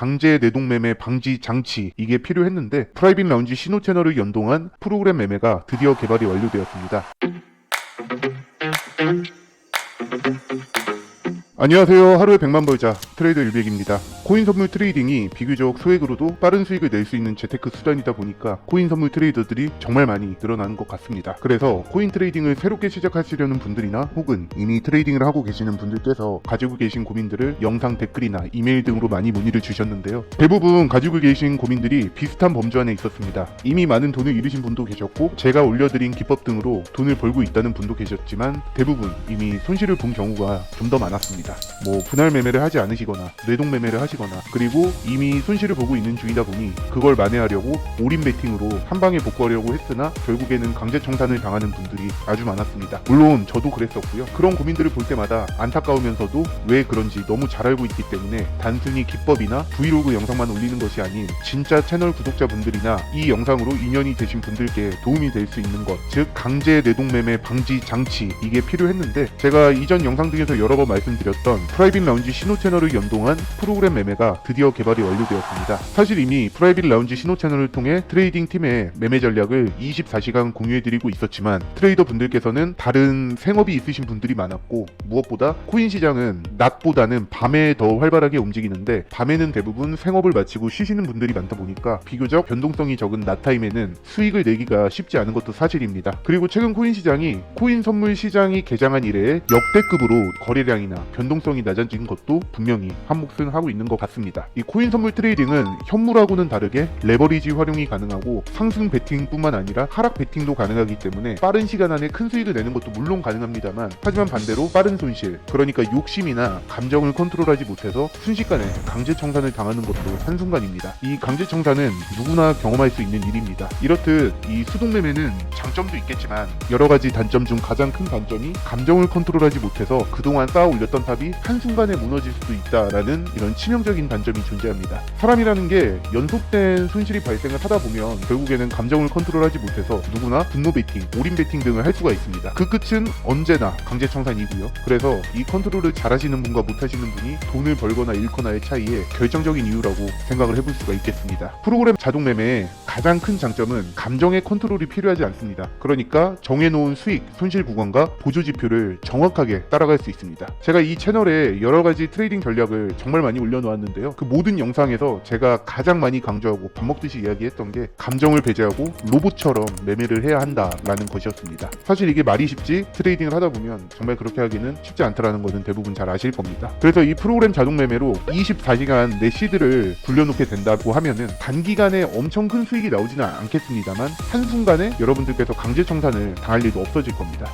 강제 내동매매 방지 장치 이게 필요했는데 프라이빗 라운지 신호 채널을 연동한 프로그램 매매가 드디어 개발이 완료되었습니다. 안녕하세요. 하루에 100만 벌자 트레이더 일백입니다. 코인 선물 트레이딩이 비교적 소액으로도 빠른 수익을 낼 수 있는 재테크 수단이다 보니까 코인 선물 트레이더들이 정말 많이 늘어나는 것 같습니다. 그래서 코인 트레이딩을 새롭게 시작하시려는 분들이나 혹은 이미 트레이딩을 하고 계시는 분들께서 가지고 계신 고민들을 영상 댓글이나 이메일 등으로 많이 문의를 주셨는데요. 대부분 가지고 계신 고민들이 비슷한 범주 안에 있었습니다. 이미 많은 돈을 잃으신 분도 계셨고 제가 올려드린 기법 등으로 돈을 벌고 있다는 분도 계셨지만 대부분 이미 손실을 본 경우가 좀 더 많았습니다. 뭐 분할 매매를 하지 않으시거나 뇌동 매매를 하시거나 그리고 이미 손실을 보고 있는 중이다 보니 그걸 만회하려고 올인 베팅으로 한 방에 복구하려고 했으나 결국에는 강제 청산을 당하는 분들이 아주 많았습니다. 물론 저도 그랬었고요. 그런 고민들을 볼 때마다 안타까우면서도 왜 그런지 너무 잘 알고 있기 때문에 단순히 기법이나 브이로그 영상만 올리는 것이 아닌 진짜 채널 구독자분들이나 이 영상으로 인연이 되신 분들께 도움이 될 수 있는 것, 즉 강제 내동매매 방지 장치 이게 필요했는데 제가 이전 영상 등에서 여러 번 말씀드렸 던 프라이빗 라운지 신호 채널을 연동한 프로그램 매매가 드디어 개발이 완료되었습니다. 사실 이미 프라이빗 라운지 신호 채널을 통해 트레이딩 팀의 매매 전략을 24시간 공유해드리고 있었지만 트레이더 분들께서는 다른 생업이 있으신 분들이 많았고 무엇보다 코인 시장은 낮보다는 밤에 더 활발하게 움직이는데 밤에는 대부분 생업을 마치고 쉬시는 분들이 많다 보니까 비교적 변동성이 적은 낮 타임에는 수익을 내기가 쉽지 않은 것도 사실입니다. 그리고 최근 코인 시장이 코인 선물 시장이 개장한 이래 역대급으로 거래량이나 변 동성이 낮아진 것도 분명히 한 몫을 하고 있는 것 같습니다. 이 코인 선물 트레이딩은 현물하고는 다르게 레버리지 활용이 가능하고 상승 베팅뿐만 아니라 하락 베팅도 가능하기 때문에 빠른 시간 안에 큰 수익을 내는 것도 물론 가능합니다만 하지만 반대로 빠른 손실 그러니까 욕심이나 감정을 컨트롤하지 못해서 순식간에 강제 청산을 당하는 것도 한순간입니다. 이 강제 청산은 누구나 경험할 수 있는 일입니다. 이렇듯 이 수동 매매는 장점도 있겠지만 여러 가지 단점 중 가장 큰 단점이 감정을 컨트롤하지 못해서 그동안 쌓아 올렸던 탑이 한순간에 무너질 수도 있다라는 이런 치명적인 단점이 존재합니다. 사람이라는 게 연속된 손실이 발생을 하다 보면 결국에는 감정을 컨트롤하지 못해서 누구나 분노 베팅, 올인 베팅 등을 할 수가 있습니다. 그 끝은 언제나 강제 청산이고요. 그래서 이 컨트롤을 잘하시는 분과 못하시는 분이 돈을 벌거나 잃거나의 차이에 결정적인 이유라고 생각을 해볼 수가 있겠습니다. 프로그램 자동 매매의 가장 큰 장점은 감정의 컨트롤이 필요하지 않습니다. 그러니까 정해놓은 수익, 손실 구간과 보조 지표를 정확하게 따라갈 수 있습니다. 제가 이 채널에 여러 가지 트레이딩 전략을 정말 많이 올려놓았는데요. 그 모든 영상에서 제가 가장 많이 강조하고 밥 먹듯이 이야기했던 게 감정을 배제하고 로봇처럼 매매를 해야 한다라는 것이었습니다. 사실 이게 말이 쉽지 트레이딩을 하다 보면 정말 그렇게 하기는 쉽지 않다라는 것은 대부분 잘 아실 겁니다. 그래서 이 프로그램 자동 매매로 24시간 내 시드를 굴려놓게 된다고 하면은 단기간에 엄청 큰 수익이 나오지는 않겠습니다만 한순간에 여러분들께서 강제 청산을 당할 일도 없어질 겁니다.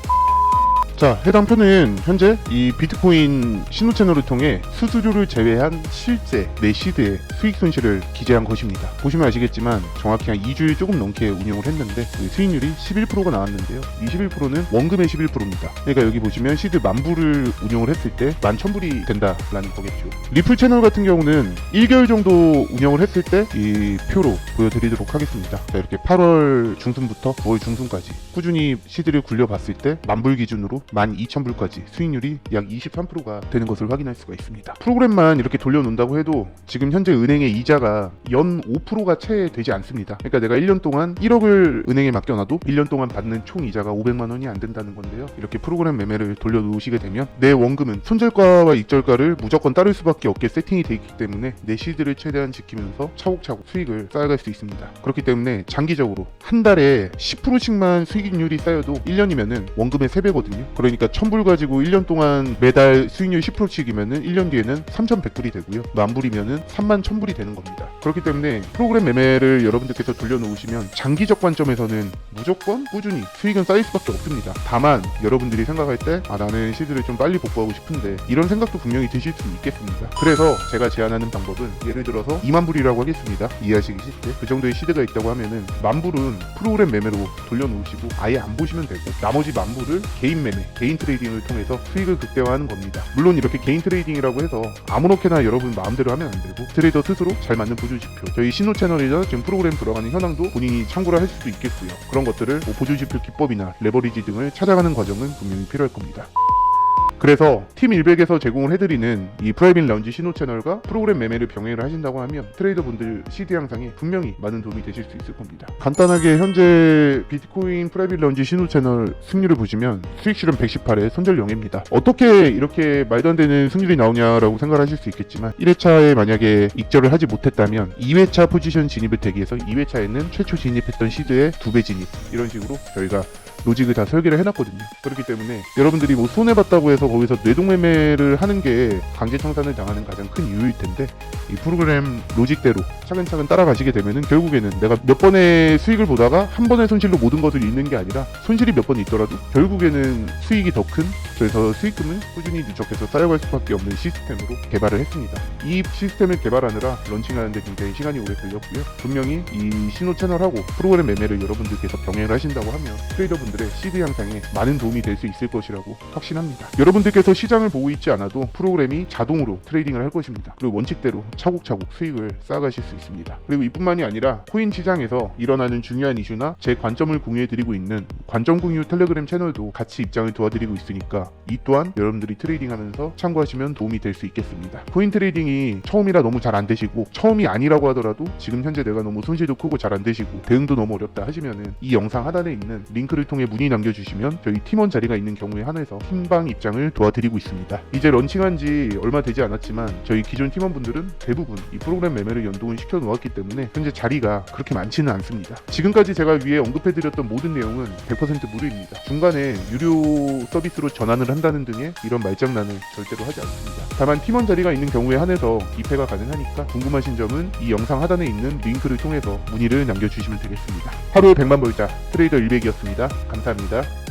자, 해당 편은 현재 이 비트코인 신호 채널을 통해 수수료를 제외한 실제 내 시드의 수익 손실을 기재한 것입니다. 보시면 아시겠지만 정확히 한 2주일 조금 넘게 운영을 했는데 그 수익률이 11%가 나왔는데요. 이 11%는 원금의 11%입니다. 그러니까 여기 보시면 시드 만 불을 운영을 했을 때 11,000불이 된다라는 거겠죠. 리플 채널 같은 경우는 1개월 정도 운영을 했을 때 이 표로 보여드리도록 하겠습니다. 자, 이렇게 8월 중순부터 5월 중순까지 꾸준히 시드를 굴려봤을 때 만불 기준으로 12,000불까지 수익률이 약 23%가 되는 것을 확인할 수가 있습니다. 프로그램만 이렇게 돌려놓는다고 해도 지금 현재 은행의 이자가 연 5%가 채 되지 않습니다. 그러니까 내가 1년 동안 1억을 은행에 맡겨놔도 1년 동안 받는 총 이자가 500만 원이 안 된다는 건데요. 이렇게 프로그램 매매를 돌려놓으시게 되면 내 원금은 손절가와 익절가를 무조건 따를 수밖에 없게 세팅이 되어 있기 때문에 내 시드를 최대한 지키면서 차곡차곡 수익을 쌓아갈 수 있습니다. 그렇기 때문에 장기적으로 한 달에 10%씩만 수익률이 쌓여도 1년이면은 원금의 3배거든요. 그러니까 1000불 가지고 1년 동안 매달 수익률 10%씩이면은 1년 뒤에는 3100불이 되고요. 만불이면은 3만 1000불이 되는 겁니다. 그렇기 때문에 프로그램 매매를 여러분들께서 돌려놓으시면 장기적 관점에서는 무조건 꾸준히 수익은 쌓일 수밖에 없습니다. 다만 여러분들이 생각할 때 아 나는 시드를 좀 빨리 복구하고 싶은데 이런 생각도 분명히 드실 수 있겠습니다. 그래서 제가 제안하는 방법은 예를 들어서 2만 불이라고 하겠습니다. 이해하시기 쉽게 그 정도의 시드가 있다고 하면은 만 불은 프로그램 매매로 돌려놓으시고 아예 안 보시면 되고 나머지 만 불을 개인 매매, 개인 트레이딩을 통해서 수익을 극대화하는 겁니다. 물론 이렇게 개인 트레이딩이라고 해서 아무렇게나 여러분 마음대로 하면 안 되고 트레이더 스스로 잘 맞는 보조 지표 저희 신호 채널이나 지금 프로그램 들어가는 현황도 본인이 참고를 할 수도 있겠고요. 그런 것들을 뭐 보조 지표 기법이나 레버리지 등을 찾아가는 과정은 분명히 필요할 겁니다. 그래서 팀 100에서 제공을 해드리는 이 프라이빗 라운지 신호 채널과 프로그램 매매를 병행을 하신다고 하면 트레이더분들 CD 향상에 분명히 많은 도움이 되실 수 있을 겁니다. 간단하게 현재 비트코인 프라이빗 라운지 신호 채널 승률을 보시면 수익실은 118에 손절 0입니다. 어떻게 이렇게 말도 안 되는 승률이 나오냐라고 생각을 하실 수 있겠지만 1회차에 만약에 익절을 하지 못했다면 2회차 포지션 진입을 대기해서 2회차에는 최초 진입했던 시드의 2배 진입 이런 식으로 저희가 로직을 다 설계를 해놨거든요. 그렇기 때문에 여러분들이 뭐 손해봤다고 해서 거기서 뇌동매매를 하는 게 강제 청산을 당하는 가장 큰 이유일 텐데 이 프로그램 로직대로 차근차근 따라가시게 되면은 결국에는 내가 몇 번의 수익을 보다가 한 번의 손실로 모든 것을 잃는 게 아니라 손실이 몇 번 있더라도 결국에는 수익이 더 큰 그래서 수익금은 꾸준히 누적해서 쌓여갈 수밖에 없는 시스템으로 개발을 했습니다. 이 시스템을 개발하느라 런칭하는데 굉장히 시간이 오래 걸렸고요. 분명히 이 신호 채널하고 프로그램 매매를 여러분들께서 병행을 하신다고 하면 트레이더분들의 시드 향상에 많은 도움이 될 수 있을 것이라고 확신합니다. 여러분 들께서 시장을 보고 있지 않아도 프로그램이 자동으로 트레이딩을 할 것입니다. 그리고 원칙대로 차곡차곡 수익을 쌓아가실 수 있습니다. 그리고 이뿐만이 아니라 코인 시장에서 일어나는 중요한 이슈나 제 관점을 공유해드리고 있는 관점 공유 텔레그램 채널도 같이 입장을 도와드리고 있으니까 이 또한 여러분들이 트레이딩하면서 참고하시면 도움이 될 수 있겠습니다. 코인 트레이딩이 처음이라 너무 잘 안 되시고 처음이 아니라고 하더라도 지금 현재 내가 너무 손실도 크고 잘 안 되시고 대응도 너무 어렵다 하시면은 이 영상 하단에 있는 링크를 통해 문의 남겨주시면 저희 팀원 자리가 있는 경우에 한해서 팀방 입장 을 도와드리고 있습니다. 이제 런칭한 지 얼마 되지 않았지만 저희 기존 팀원분들은 대부분 이 프로그램 매매를 연동을 시켜 놓았기 때문에 현재 자리가 그렇게 많지는 않습니다. 지금까지 제가 위에 언급해드렸던 모든 내용은 100% 무료입니다. 중간에 유료 서비스로 전환을 한다는 등의 이런 말장난을 절대로 하지 않습니다. 다만 팀원 자리가 있는 경우에 한해서 입회가 가능하니까 궁금하신 점은 이 영상 하단에 있는 링크를 통해서 문의를 남겨주시면 되겠습니다. 하루에 100만 벌자 트레이더 100이었습니다. 감사합니다.